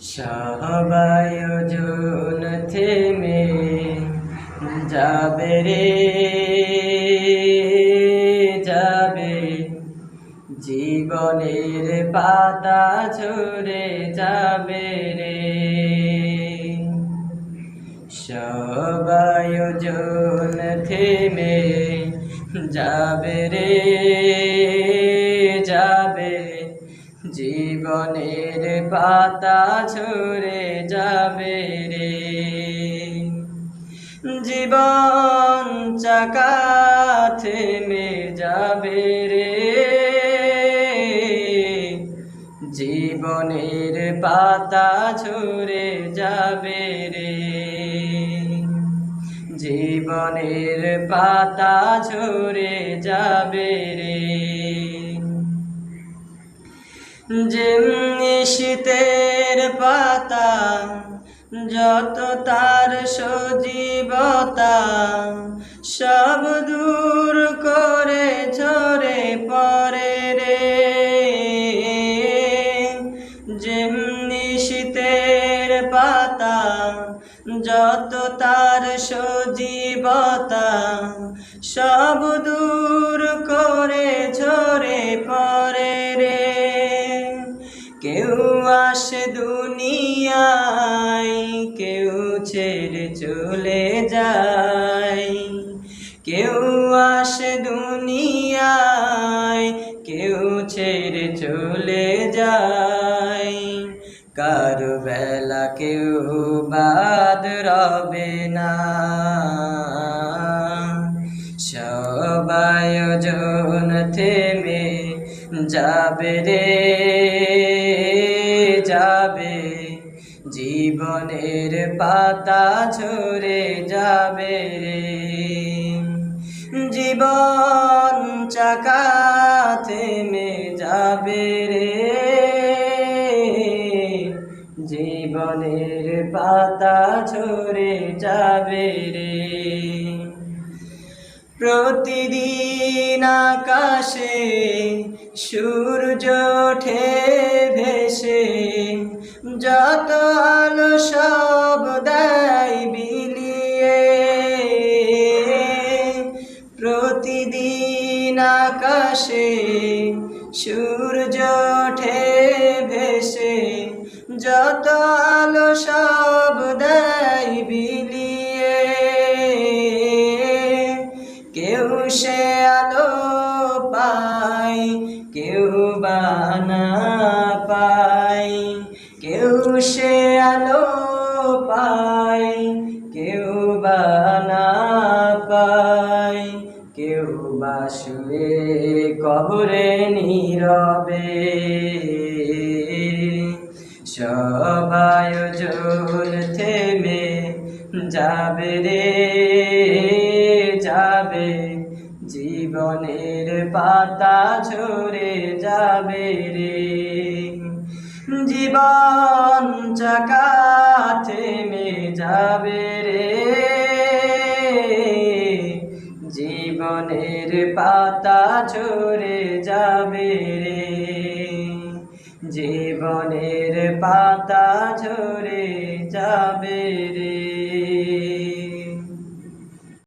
সবায়োজন থেমে যাবে রে যাবে। জীবনের পাতা ঝরে যাবে রে। সবায়োজন থেমে জীবনের পাতা ঝরে যাবে রে। জীবন চাকা থেমে যাবে রে। জীবনের পাতা ঝরে যাবে রে। জীবনের পাতা ঝরে যাবে রে। যেমনি শীতের পাতা, যত তার সজীবতা, সব দূর করে ঝরে পরে রে। যেমনি শীতের পাতা, যত তার সজীবতা, সব দূর করে ঝরে পরে দুনিয়ায় কেউ ছেড়ে চলে যায়। কেউ আসে দুনিয়ায়, কেউ ছেড়ে চলে যায়। কার বেলা কেউ বাদ রবে না। সবায়োজন থেমে যাবে রে, যাবে জীবনের পাতা ঝরে যাবে রে। জীবন চাকা থেমে যাবে রে। জীবনের পাতা ঝরে যাবে রে। প্রতিদিন আকাশে সূর্য ওঠে ভেসে। যত আলো সব দেয় বিলিয়ে, প্রতিদিন আকাশে সূর্য ওঠে, ভেসে যত আলো সব দেয় বিলিয়ে। কেউ সে আলো পায়, কেউ সে আলো পায় কেউ বানা পায় কেউ বাসুয়ে কবরে নীরবে। সবায়োজন থেমে যাবে রে, যাবে। জীবনের পাতা ঝরে যাবে রে। জীবন চাকা থেমে যাবে রে। জীবনের পাতা ঝরে যাবে রে। জীবনের পাতা ঝরে যাবে রে।